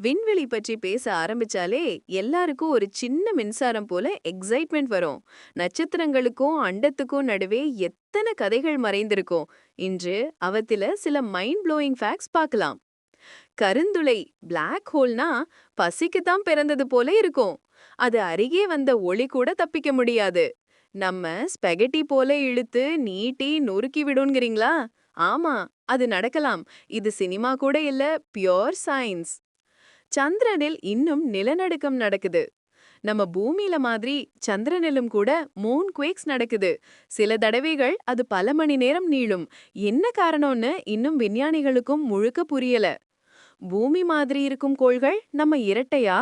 விண்வெளி பற்றி பேச ஆரம்பிச்சாலே எல்லாருக்கும் ஒரு சின்ன மின்சாரம் போல எக்ஸைட்மெண்ட் வரும். நட்சத்திரங்களுக்கும் அண்டத்துக்கும் நடுவே எத்தனை கதைகள் மறைந்திருக்கும். இன்று அவத்தில சில மைண்ட் ப்ளோயிங் ஃபேக்ட்ஸ் பார்க்கலாம். கருந்துளை பிளாக் ஹோல்னா பசிக்கு தான் பிறந்தது போல இருக்கும். அது அருகே வந்த ஒளி கூட தப்பிக்க முடியாது. நம்ம ஸ்பெகட்டி போல இழுத்து நீட்டி நொறுக்கி விடுங்கிறீங்களா? ஆமா அது நடக்கலாம். இது சினிமா கூட இல்ல பியோர் சயின்ஸ் சந்திரனில் இன்னும் நிலநடுக்கம் நடக்குது. நம்ம பூமியில மாதிரி சந்திரனிலும் கூட மூன் குவேக்ஸ் நடக்குது. சில தடவைகள் அது பல மணி நேரம் நீளும். என்ன காரணம்னு இன்னும் விஞ்ஞானிகளுக்கும் முழுக்க புரியல. பூமி மாதிரி இருக்கும் கோள்கள் நம்ம இரட்டையா?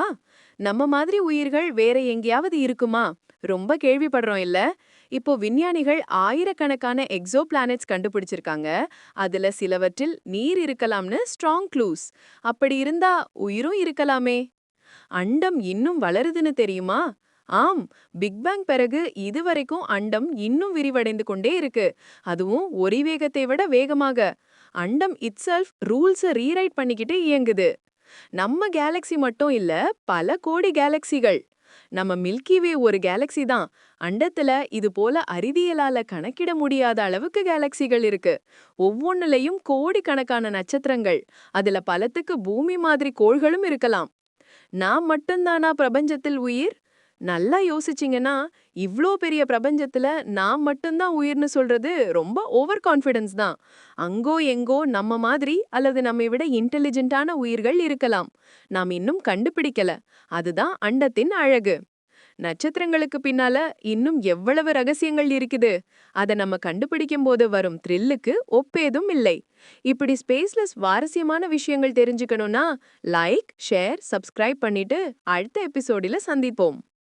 நம்ம மாதிரி உயிர்கள் வேற எங்கேயாவது இருக்குமா? ரொம்ப கேள்விப்படுறோம் இல்ல. இப்போ விஞ்ஞானிகள் ஆயிரக்கணக்கான எக்ஸோ பிளானட்ஸ் கண்டுபிடிச்சிருக்காங்க. அதுல சிலவற்றில் நீர் இருக்கலாம்னு ஸ்ட்ராங் க்ளூஸ். அப்படி இருந்தா உயிரும் இருக்கலாமே. அண்டம் இன்னும் வளருதுன்னு தெரியுமா? ஆம் பிக் பேங் பிறகு இதுவரைக்கும் அண்டம் இன்னும் விரிவடைந்து கொண்டே இருக்கு. அதுவும் ஒரி வேகத்தை விட வேகமாக. அண்டம் இட்செல்ஃப் ரூல்ஸை ரீரைட் பண்ணிக்கிட்டு இயங்குது. நம்ம கேலக்ஸி மட்டும் இல்ல பல கோடி கேலக்சிகள் நம்ம மில்கிவே ஒரு கேலக்சி தான். அண்டத்துல இது போல அறிவியலால கணக்கிட முடியாத அளவுக்கு கேலக்சிகள் இருக்கு. ஒவ்வொன்னுலயும் கோடிக்கணக்கான நட்சத்திரங்கள். அதுல பலத்துக்கு பூமி மாதிரி கோள்களும் இருக்கலாம். நான் மட்டும்தானா பிரபஞ்சத்தில் உயிர்? நல்லா யோசிச்சிங்கன்னா இவ்ளோ பெரிய பிரபஞ்சத்துல நான் மட்டும்தான் உயிர்னு சொல்றது ரொம்ப ஓவர் கான்ஃபிடன்ஸ் தான். அங்கோ எங்கோ நம்ம மாதிரி அல்லது நம்மை விட இன்டெலிஜென்ட்டான உயிர்கள் இருக்கலாம். நாம் இன்னும் கண்டுபிடிக்கல. அதுதான் அண்டத்தின் அழகு. நட்சத்திரங்களுக்கு பின்னால இன்னும் எவ்வளவு ரகசியங்கள் இருக்குது? அத நம்ம கண்டுபிடிக்கும் போது வரும் த்ரில்லுக்கு ஒப்பேதும் இல்லை. இப்படி ஸ்பேஸ்ல சுவாரஸ்யமான விஷயங்கள் தெரிஞ்சுக்கணும்னா லைக் ஷேர் சப்ஸ்கிரைப் பண்ணிட்டு அடுத்த எபிசோடில சந்திப்போம்.